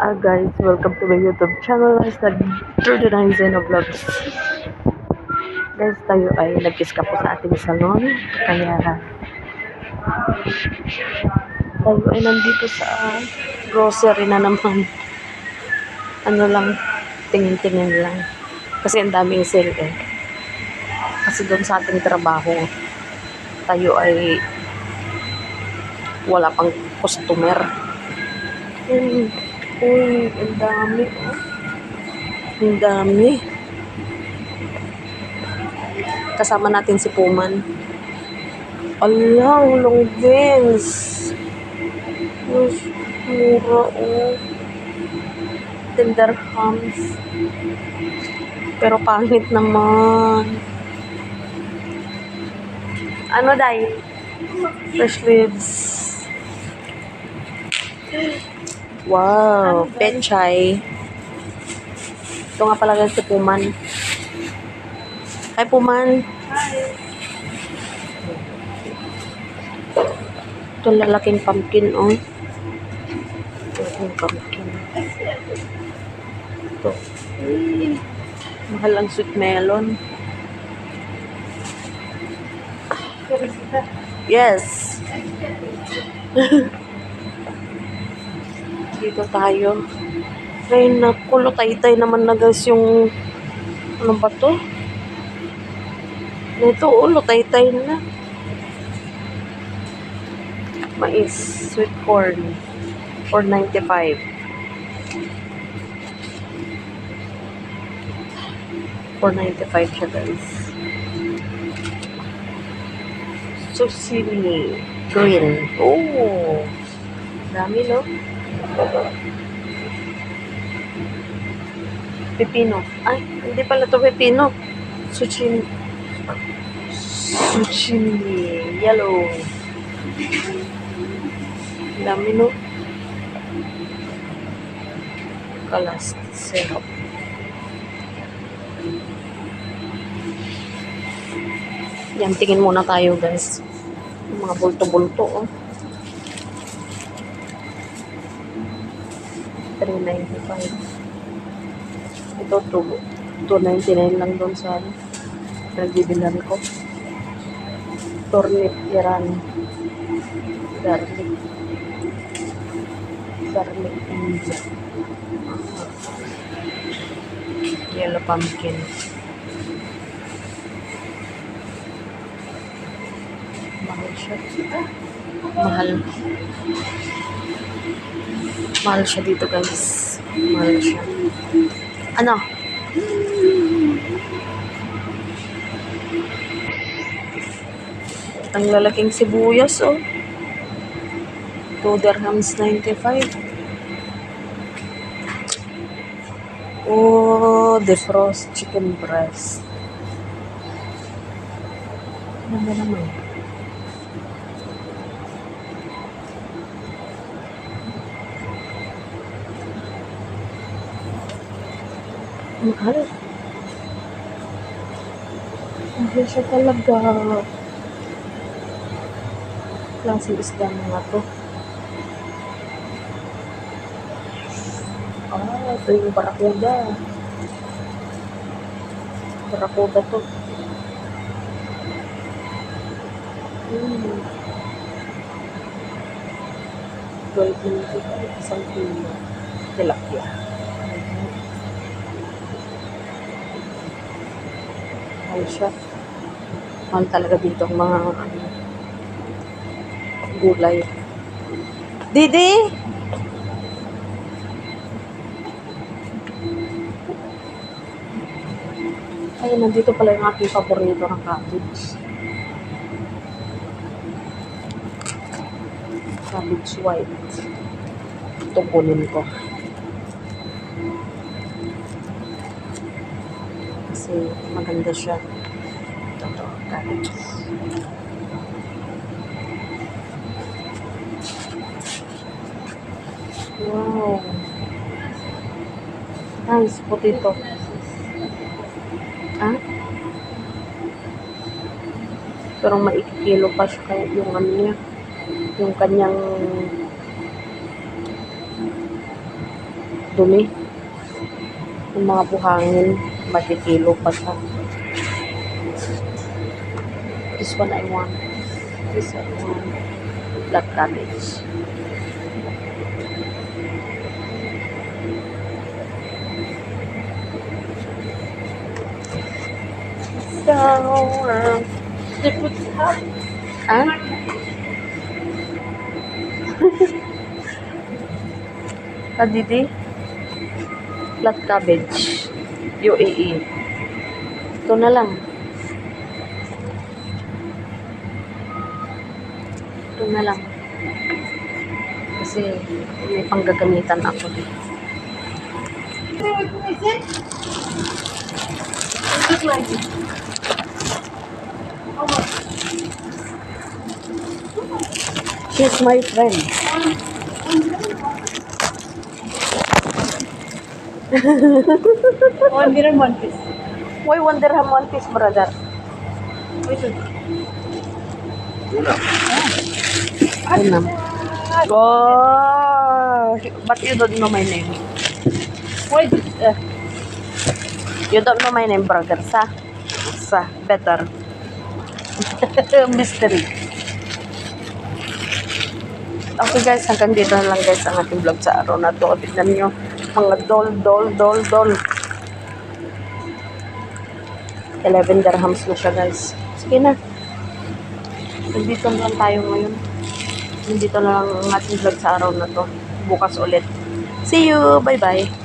Ah guys, welcome to my YouTube channel. Trudy Zen of Vlogs. Guys, tayo ay nag-kiss ka po sa ating salon. Kaya tayo ay nandito sa grocery na naman. Ano lang, tingin-tingin lang. Kasi ang daming sale eh. Kasi doon sa ating trabaho, tayo ay wala pang customer. Hmm. Uy, ang dami. oh. Ang dami. Kasama natin si Puman. Ala, ang long beans. Mas mura, oh. Tender hams. Pero pangit naman. Ano, Day? Fresh leaves. Wow, pechay. Ito nga pala guys si Puman. Hi Puman. Ito lalaking pumpkin oh. Lalaking pumpkin. Ito. Mahal ang sweet melon. Yes. Dito tayo. Ay, naku, lutay-tay naman na guys yung, ano ba to? Ito, oh, lutay-tay na. Mais, sweet corn, 495. 495 siya guys. Susini, green. Oh, dami no? Pepino. Ay, hindi pala to pepino. Suchin. Suchini. Yellow. Dami no? Kalas. Syrup. Yan, tingin muna tayo guys. Yung mga bulto-bulto oh. 395. Ito, 2, 299 lang doon sa ano. Nagbibilan ko. Turnip, yaran. Garlic. Garlic India. Yellow pumpkin. Mahal siya. Mahal. Mahal siya dito guys. Mahal siya. Ano? Ang lalaking sibuyas oh. 2 dirhams 95. Oh, defrost chicken breast. Ano ba naman? Mahal. Mahal siya talaga. Klaseng isda nga to. Ah, ito yung barakuda. Barakuda to. Hmm. 12.95 isang kilo. Tilapia. Mahal siya. Mahal talaga dito ang mga ano, gulay. Didi! Ay, nandito pala yung aking paborito ng cabbage. Cabbage white. Ito kunin ko. Kasi maganda siya. Ito, cabbage. Wow. Nice potato. Ah? Pero maikikilo pa siya kaya yung ano niya. Yung kanyang dumi. Yung mga buhangin, makikilo pa siya. This one I want. This I want. Black cabbage. So, um, They put half. ah? Kadidi? Black cabbage. UAE. Ito na lang. Ito na lang. Kasi may panggagamitan ako dito. She's my friend. One dirham, one piece. Why one dirham one piece, brother? Wait a Unam. Oh, but you don't know my name. Why uh, You don't know my name, brother. Sa? Sa. Better. Mystery. Okay guys, hanggang dito na lang guys ang ating vlog sa araw na to. Tignan nyo, mga dol, dol, dol, dol. 11 dirhams na siya guys. Sige na. Nandito na lang tayo ngayon. Nandito na lang ang ating vlog sa araw na to. Bukas ulit. See you! Bye-bye!